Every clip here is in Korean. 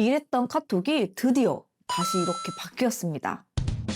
이랬던 카톡이 드디어 다시 이렇게 바뀌었습니다.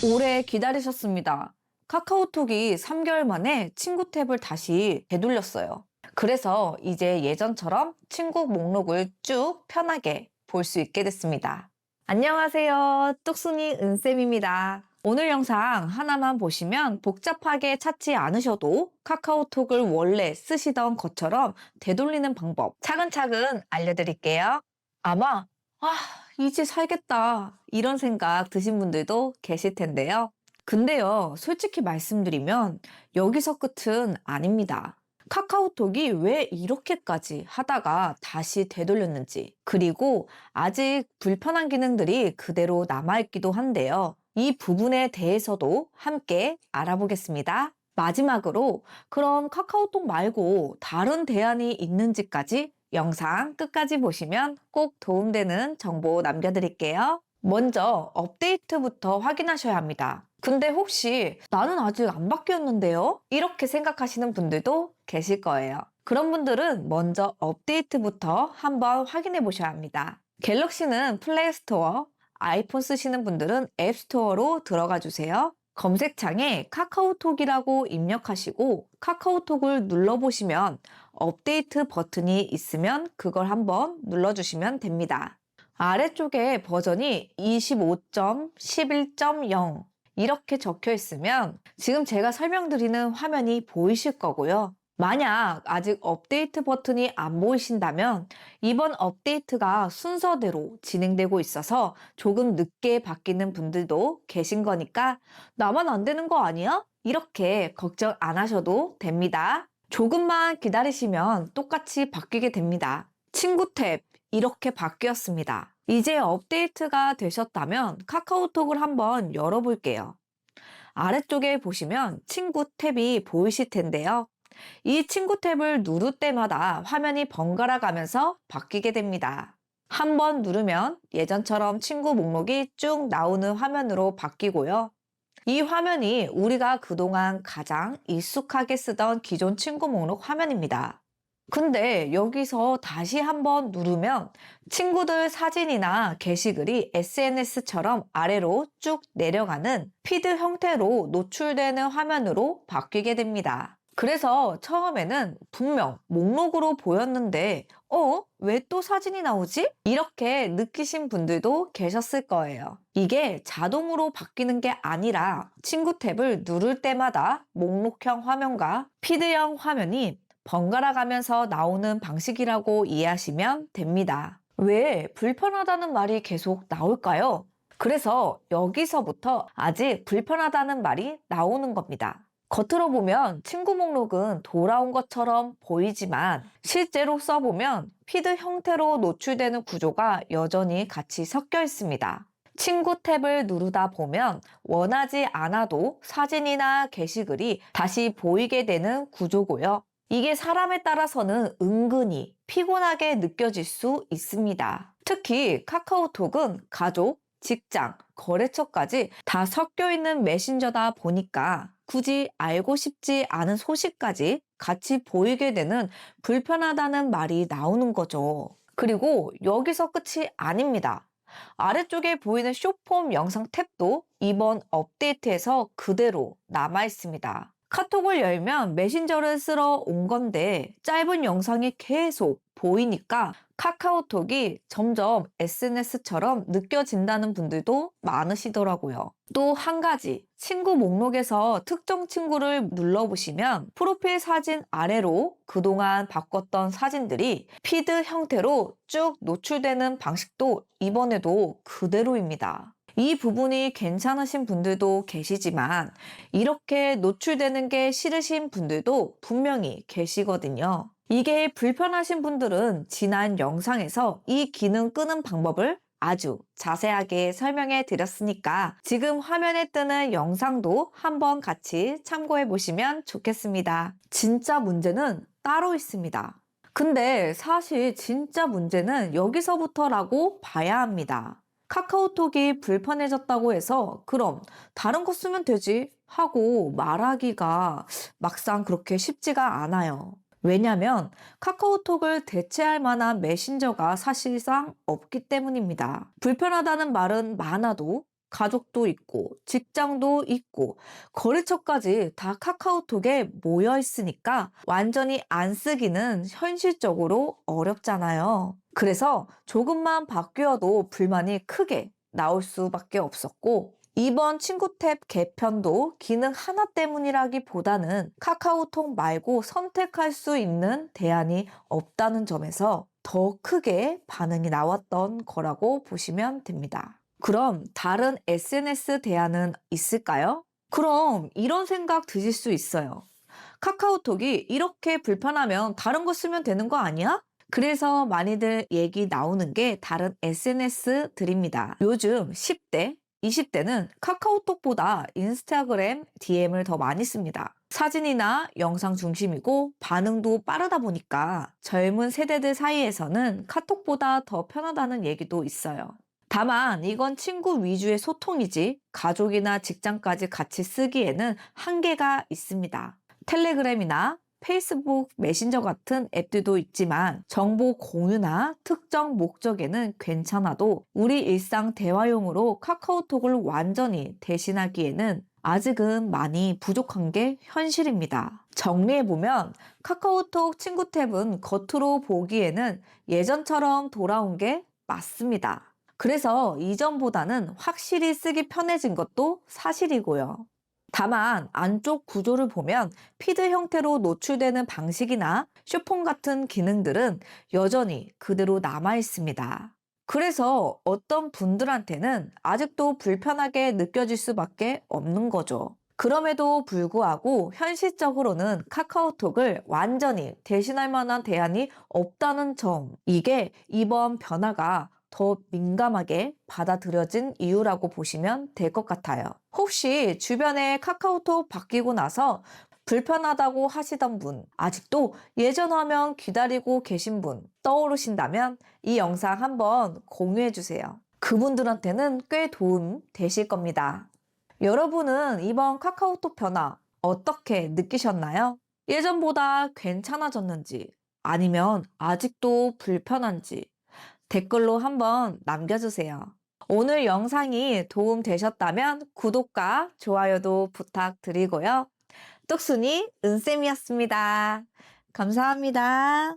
오래 기다리셨습니다. 카카오톡이 3개월 만에 친구 탭을 다시 되돌렸어요. 그래서 이제 예전처럼 친구 목록을 쭉 편하게 볼 수 있게 됐습니다. 안녕하세요. 뚝순이 은쌤입니다. 오늘 영상 하나만 보시면 복잡하게 찾지 않으셔도 카카오톡을 원래 쓰시던 것처럼 되돌리는 방법 차근차근 알려드릴게요. 아마 아, 이제 살겠다. 이런 생각 드신 분들도 계실 텐데요. 근데요, 솔직히 말씀드리면 여기서 끝은 아닙니다. 카카오톡이 왜 이렇게까지 하다가 다시 되돌렸는지, 그리고 아직 불편한 기능들이 그대로 남아있기도 한데요. 이 부분에 대해서도 함께 알아보겠습니다. 마지막으로 그럼 카카오톡 말고 다른 대안이 있는지까지 영상 끝까지 보시면 꼭 도움되는 정보 남겨드릴게요. 먼저 업데이트부터 확인하셔야 합니다. 근데 혹시 나는 아직 안 바뀌었는데요? 이렇게 생각하시는 분들도 계실 거예요. 그런 분들은 먼저 업데이트부터 한번 확인해 보셔야 합니다. 갤럭시는 플레이 스토어, 아이폰 쓰시는 분들은 앱 스토어로 들어가 주세요. 검색창에 카카오톡이라고 입력하시고 카카오톡을 눌러보시면 업데이트 버튼이 있으면 그걸 한번 눌러주시면 됩니다. 아래쪽에 버전이 25.11.0 이렇게 적혀 있으면 지금 제가 설명드리는 화면이 보이실 거고요. 만약 아직 업데이트 버튼이 안 보이신다면 이번 업데이트가 순서대로 진행되고 있어서 조금 늦게 바뀌는 분들도 계신 거니까 나만 안 되는 거 아니야? 이렇게 걱정 안 하셔도 됩니다. 조금만 기다리시면 똑같이 바뀌게 됩니다. 친구 탭 이렇게 바뀌었습니다. 이제 업데이트가 되셨다면 카카오톡을 한번 열어볼게요. 아래쪽에 보시면 친구 탭이 보이실 텐데요. 이 친구 탭을 누를 때마다 화면이 번갈아 가면서 바뀌게 됩니다. 한 번 누르면 예전처럼 친구 목록이 쭉 나오는 화면으로 바뀌고요. 이 화면이 우리가 그동안 가장 익숙하게 쓰던 기존 친구 목록 화면입니다. 근데 여기서 다시 한번 누르면 친구들 사진이나 게시글이 SNS처럼 아래로 쭉 내려가는 피드 형태로 노출되는 화면으로 바뀌게 됩니다. 그래서 처음에는 분명 목록으로 보였는데, 어? 왜 또 사진이 나오지? 이렇게 느끼신 분들도 계셨을 거예요. 이게 자동으로 바뀌는 게 아니라 친구 탭을 누를 때마다 목록형 화면과 피드형 화면이 번갈아 가면서 나오는 방식이라고 이해하시면 됩니다. 왜 불편하다는 말이 계속 나올까요? 그래서 여기서부터 아직 불편하다는 말이 나오는 겁니다. 겉으로 보면 친구 목록은 돌아온 것처럼 보이지만 실제로 써보면 피드 형태로 노출되는 구조가 여전히 같이 섞여 있습니다. 친구 탭을 누르다 보면 원하지 않아도 사진이나 게시글이 다시 보이게 되는 구조고요. 이게 사람에 따라서는 은근히 피곤하게 느껴질 수 있습니다. 특히 카카오톡은 가족, 직장, 거래처까지 다 섞여 있는 메신저다 보니까 굳이 알고 싶지 않은 소식까지 같이 보이게 되는 불편하다는 말이 나오는 거죠. 그리고 여기서 끝이 아닙니다. 아래쪽에 보이는 쇼폼 영상 탭도 이번 업데이트에서 그대로 남아 있습니다. 카톡을 열면 메신저를 쓰러 온 건데 짧은 영상이 계속 보이니까 카카오톡이 점점 SNS처럼 느껴진다는 분들도 많으시더라고요. 또 한 가지, 친구 목록에서 특정 친구를 눌러보시면 프로필 사진 아래로 그동안 바꿨던 사진들이 피드 형태로 쭉 노출되는 방식도 이번에도 그대로입니다. 이 부분이 괜찮으신 분들도 계시지만 이렇게 노출되는 게 싫으신 분들도 분명히 계시거든요. 이게 불편하신 분들은 지난 영상에서 이 기능 끄는 방법을 아주 자세하게 설명해 드렸으니까 지금 화면에 뜨는 영상도 한번 같이 참고해 보시면 좋겠습니다. 진짜 문제는 따로 있습니다. 근데 사실 진짜 문제는 여기서부터라고 봐야 합니다. 카카오톡이 불편해졌다고 해서 그럼 다른 거 쓰면 되지 하고 말하기가 막상 그렇게 쉽지가 않아요. 왜냐면 카카오톡을 대체할 만한 메신저가 사실상 없기 때문입니다. 불편하다는 말은 많아도 가족도 있고 직장도 있고 거래처까지 다 카카오톡에 모여 있으니까 완전히 안 쓰기는 현실적으로 어렵잖아요. 그래서 조금만 바뀌어도 불만이 크게 나올 수밖에 없었고 이번 친구 탭 개편도 기능 하나 때문이라기보다는 카카오톡 말고 선택할 수 있는 대안이 없다는 점에서 더 크게 반응이 나왔던 거라고 보시면 됩니다. 그럼 다른 SNS 대안은 있을까요? 그럼 이런 생각 드실 수 있어요. 카카오톡이 이렇게 불편하면 다른 거 쓰면 되는 거 아니야? 그래서 많이들 얘기 나오는 게 다른 SNS들입니다. 요즘 10대, 20대는 카카오톡보다 인스타그램 DM을 더 많이 씁니다. 사진이나 영상 중심이고 반응도 빠르다 보니까 젊은 세대들 사이에서는 카톡보다 더 편하다는 얘기도 있어요. 다만 이건 친구 위주의 소통이지 가족이나 직장까지 같이 쓰기에는 한계가 있습니다. 텔레그램이나 페이스북 메신저 같은 앱들도 있지만 정보 공유나 특정 목적에는 괜찮아도 우리 일상 대화용으로 카카오톡을 완전히 대신하기에는 아직은 많이 부족한 게 현실입니다. 정리해보면 카카오톡 친구 탭은 겉으로 보기에는 예전처럼 돌아온 게 맞습니다. 그래서 이전보다는 확실히 쓰기 편해진 것도 사실이고요. 다만 안쪽 구조를 보면 피드 형태로 노출되는 방식이나 쇼폰 같은 기능들은 여전히 그대로 남아 있습니다. 그래서 어떤 분들한테는 아직도 불편하게 느껴질 수밖에 없는 거죠. 그럼에도 불구하고 현실적으로는 카카오톡을 완전히 대신할 만한 대안이 없다는 점. 이게 이번 변화가 더 민감하게 받아들여진 이유라고 보시면 될 것 같아요. 혹시 주변에 카카오톡 바뀌고 나서 불편하다고 하시던 분, 아직도 예전 화면 기다리고 계신 분 떠오르신다면 이 영상 한번 공유해 주세요. 그분들한테는 꽤 도움 되실 겁니다. 여러분은 이번 카카오톡 변화 어떻게 느끼셨나요? 예전보다 괜찮아졌는지 아니면 아직도 불편한지 댓글로 한번 남겨주세요. 오늘 영상이 도움 되셨다면 구독과 좋아요도 부탁드리고요. 똑순이 은쌤이었습니다. 감사합니다.